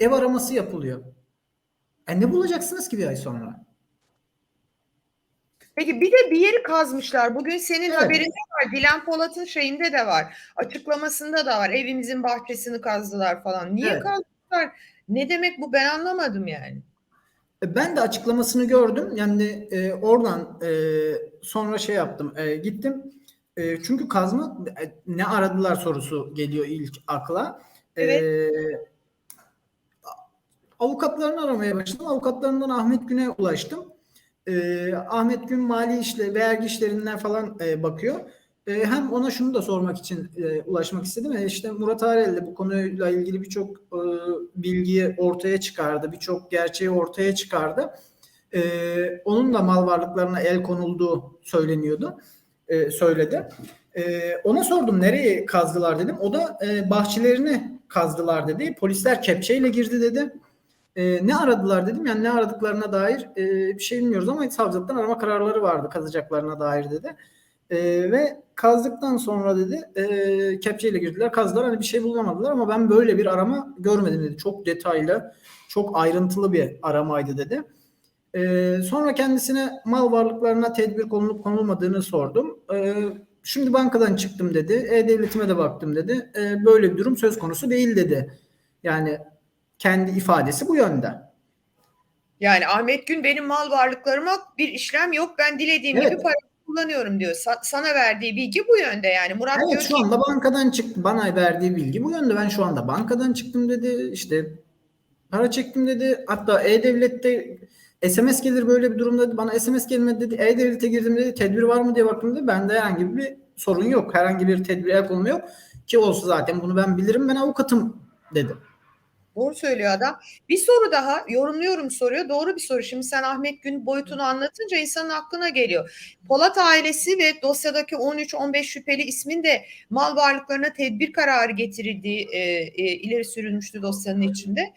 ev araması yapılıyor. E ne bulacaksınız ki bir ay sonra? Peki bir de bir yeri kazmışlar. Bugün senin Evet. haberinde var. Dilan Polat'ın şeyinde de var. Açıklamasında da var. Evimizin bahçesini kazdılar falan. Niye Evet. kazmışlar? Ne demek bu? Ben anlamadım yani. E, Ben de açıklamasını gördüm. Yani e, oradan e, sonra şey yaptım. e, gittim. E, çünkü kazma e, ne aradılar sorusu geliyor ilk akla. E, avukatlarını aramaya başladım. Avukatlarından Ahmet Gün'e ulaştım. E, Ahmet Gün mali işle vergi işlerinden falan e, bakıyor. E, hem ona şunu da sormak için e, ulaşmak istedim. E, işte Murat Arel de bu konuyla ilgili birçok e, bilgiyi ortaya çıkardı. Birçok gerçeği ortaya çıkardı. E, onun da mal varlıklarına el konulduğu söyleniyordu. E, söyledi. E, ona sordum nereye kazdılar dedim. O da e, bahçelerini kazdılar dedi. Polisler kepçeyle girdi dedi. E, ne aradılar dedim. Yani ne aradıklarına dair e, bir şey bilmiyoruz ama savcılıktan arama kararları vardı kazacaklarına dair dedi. E, ve kazdıktan sonra dedi e, kepçeyle girdiler kazdılar hani bir şey bulamadılar ama ben böyle bir arama görmedim dedi. Çok detaylı çok ayrıntılı bir aramaydı dedi. E, sonra kendisine mal varlıklarına tedbir konulup konulmadığını sordum. E, şimdi bankadan çıktım dedi. E-Devletime de baktım dedi. E, böyle bir durum söz konusu değil dedi. Yani kendi ifadesi bu yönde. Yani Ahmet Gün benim mal varlıklarıma bir işlem yok. Ben dilediğim Evet. gibi para kullanıyorum diyor. Sa- sana verdiği bilgi bu yönde yani. Murat diyor Evet ki şu anda bankadan çıktı. Bana verdiği bilgi bu yönde. Ben şu anda bankadan çıktım dedi. İşte para çektim dedi. Hatta E-Devlet'te SMS gelir böyle bir durumda dedi. Bana SMS gelmedi dedi. E-Devlet'e girdim dedi. Tedbir var mı diye baktım dedi. Bende herhangi bir sorun yok. Herhangi bir tedbir el konumu yok. Ki olsa zaten bunu ben bilirim. Ben avukatım dedi. Doğru söylüyor adam. Bir soru daha yorumluyorum soruyor. Doğru bir soru. Şimdi sen Ahmet Gün boyutunu anlatınca insanın aklına geliyor. Polat ailesi ve dosyadaki 13-15 şüpheli ismin de mal varlıklarına tedbir kararı getirildiği e, e, ileri sürülmüştü dosyanın içinde.